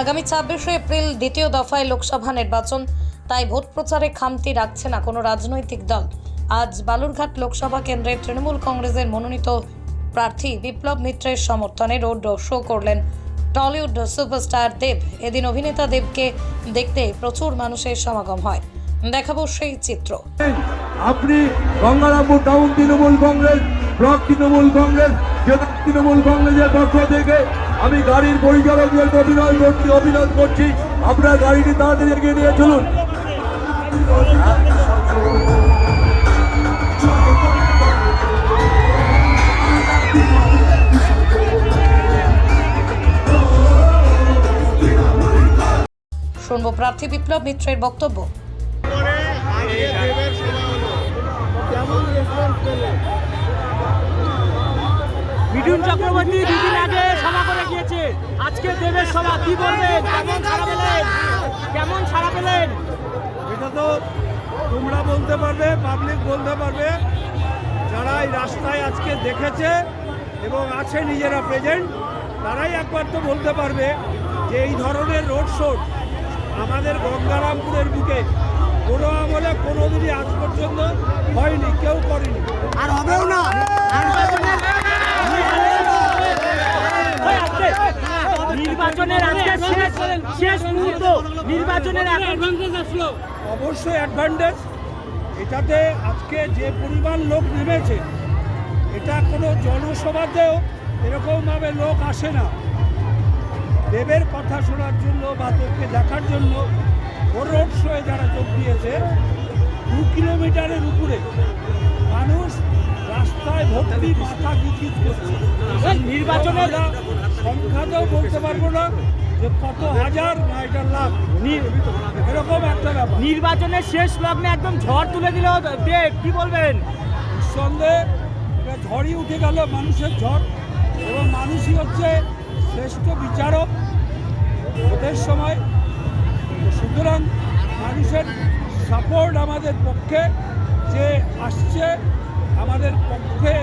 আগামী ছাব্বিশে এপ্রিল দ্বিতীয় দফায় লোকসভা নির্বাচন, তাই ভোট প্রচারে খামতি রাখছে না কোনো রাজনৈতিক দল। আজ বালুরঘাট লোকসভা কেন্দ্রের তৃণমূল কংগ্রেসের মনোনীত প্রার্থী বিপ্লব মিত্রের সমর্থনে রোড শো করলেন টলিউড সুপারস্টার দেব। এদিন অভিনেতা দেবকে দেখতে প্রচুর মানুষের সমাগম হয়। দেখাবো সেই চিত্র। আপনি গঙ্গারামপুর টাউন তৃণমূল কংগ্রেস, ব্লক তৃণমূল কংগ্রেস জেলা তৃণমূল কংগ্রেসের পক্ষ থেকে আমি গাড়ির পরিচালকদের অভিনয় করছি অভিনয় করছি আপনার গাড়িটি তাড়াতাড়ি এগিয়ে নিয়ে চলুন। শুনব প্রার্থী বিপ্লব মিত্রের বক্তব্য। কেমন রেসপন্স পেলেন মিঠুন চক্রবর্তী দুদিন আগে সভা করে গিয়েছে। আজকে দেবের সভা, কি বলবেন? কেমন সারা পেলেন? কেমন সারা পেলেন? এটা তো তোমরা বলতে পারবে পাবলিক বলতে পারবে। যারা এই রাস্তায় আজকে দেখেছে এবং আছে নিজেরা প্রেজেন্ট তারাই একবার তো বলতে পারবে যে এই ধরনের রোড শো আমাদের গঙ্গারামপুরের বুকে কোনো আমলে কোনো দিনই আজ শেষ মুহূর্ত নির্বাচনের অবশ্যই অ্যাডভান্টেজ এটাতে আজকে যে পরিমাণ লোক নেমেছে এটা কোনো জনসভাতেও এরকমভাবে লোক আসে না। দেবের কথা শোনার জন্য বা তোকে দেখার জন্য রোড শোয়ে যারা যোগ দিয়েছে দু কিলোমিটারের উপরে মানুষ রাস্তায় ভর্তি মাথা গিজগিজ করছে নির্বাচনের বলতে পারব না। যে কত হাজার না এটা লাখ এরকম একটা ব্যাপার। নির্বাচনের শেষ লগ্নে একদম ঝড় তুলে দিল দেব কি বলবেন? নিঃসন্দেহে ঝড়ই উঠে গেল মানুষের ঝড়। এবং মানুষই হচ্ছে শ্রেষ্ঠ বিচারক ওদের সময়। সুতরাং মানুষের সাপোর্ট আমাদের পক্ষে যে আসছে আমাদের পক্ষে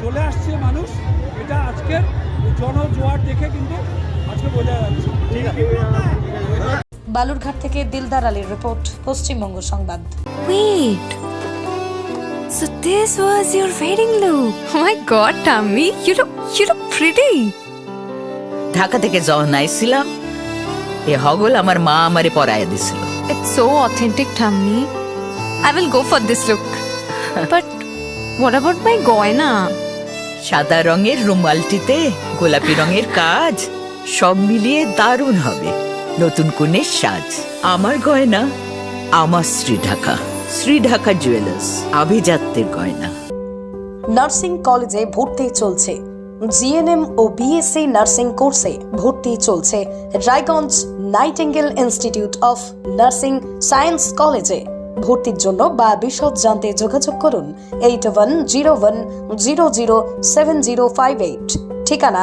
চলে আসছে মানুষ এটা আজকের জনজোয়ার দেখে কিন্তু বালুরঘাট থেকে দিলদার আলীর রিপোর্ট পশ্চিমবঙ্গ সংবাদ Wait. So this was your wedding look. Oh my god, Tammy, you look you look pretty. Dhaka থেকে যখন আইছিলাম এ হগল আমার মা আমারে পরায় দিছিল It's so authentic, Tammy. I will go for this look. but what about my goina? সাদা রঙের রুমালটিতে গোলাপি রঙের কাজ সব মিলিয়ে দারুণ হবে। নতুন কনের সাজ। আমার গয়না, আমার শ্রী ঢাকা শ্রী ঢাকা জুয়েলার্স, আভিজাত্যের গয়না। নার্সিং কলেজে ভর্তি চলছে। জিএনএম ও বিএসসি নার্সিং কোর্সে ভর্তি চলছে Raiganj Nightingale institute of nursing science কলেজে। ভর্তির জন্য বা বিশদ জানতে যোগাযোগ করুন eight one zero one zero zero seven zero five eight. ঠিকানা